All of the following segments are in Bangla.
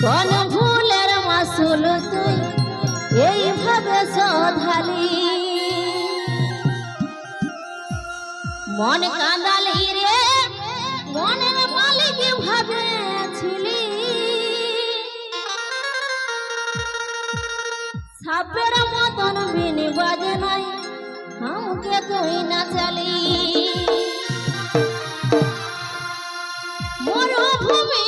কোন ভুলের মাসুল তুই এইভাবে সধালি? মন কাঁদালি রে, মনের মালিক ভাবে ছিলি সাপের মতন বিনি বাজে নাই আমাকে তুই না চালি মরুভূমি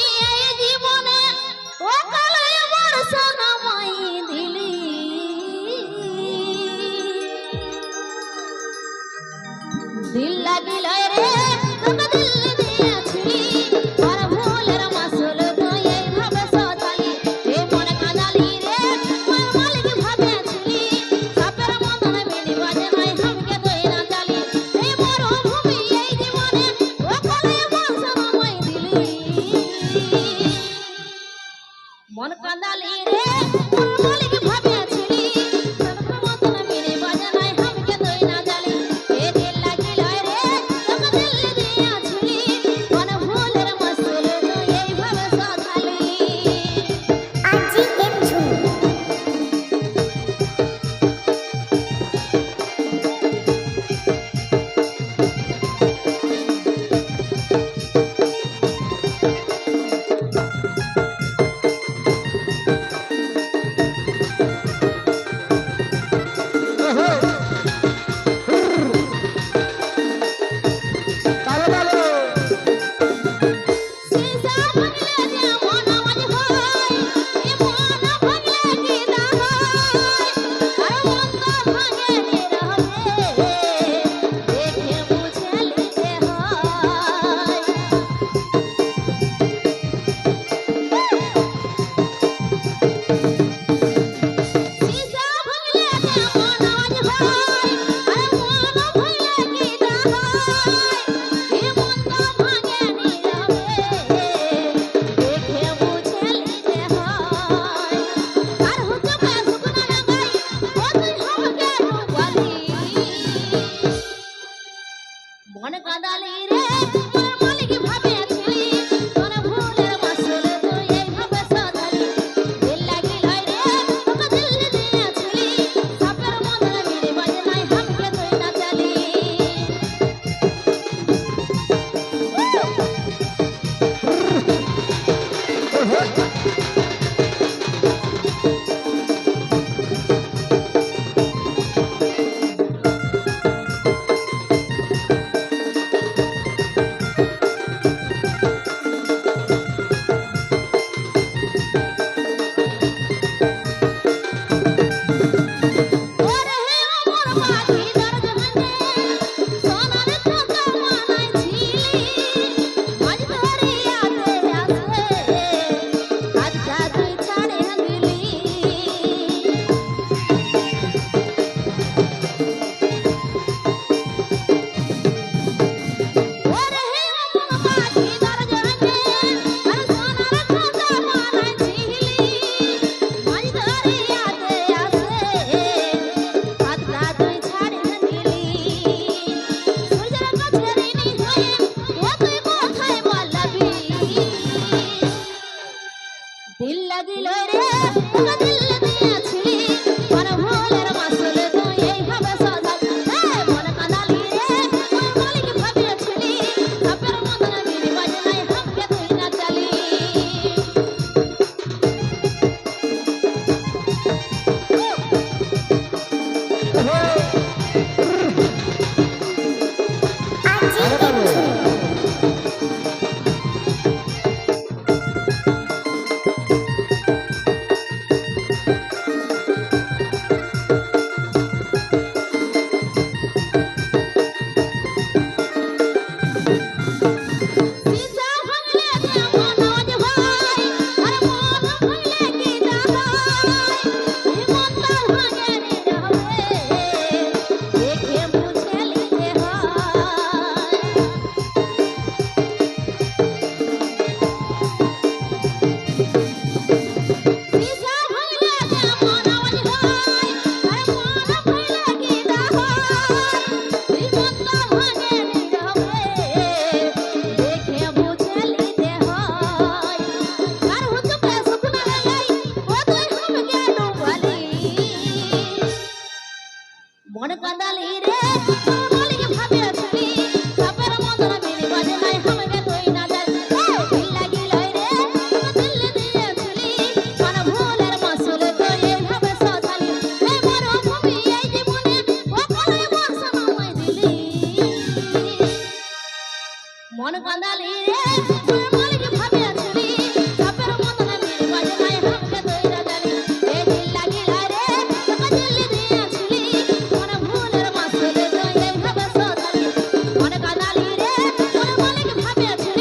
बदली रे লাগিল রে দিল দিয়া ছিড়ি মন ভোলের মাসলে তুই এইভাবে সাজাল রে মন কাঁদালি রে তুই মালিক ভাবিয়া ছিড়ি বাপের মতন মিলি বাজ নাই হামকে তুই না চালি। আরে দালি রে 没有。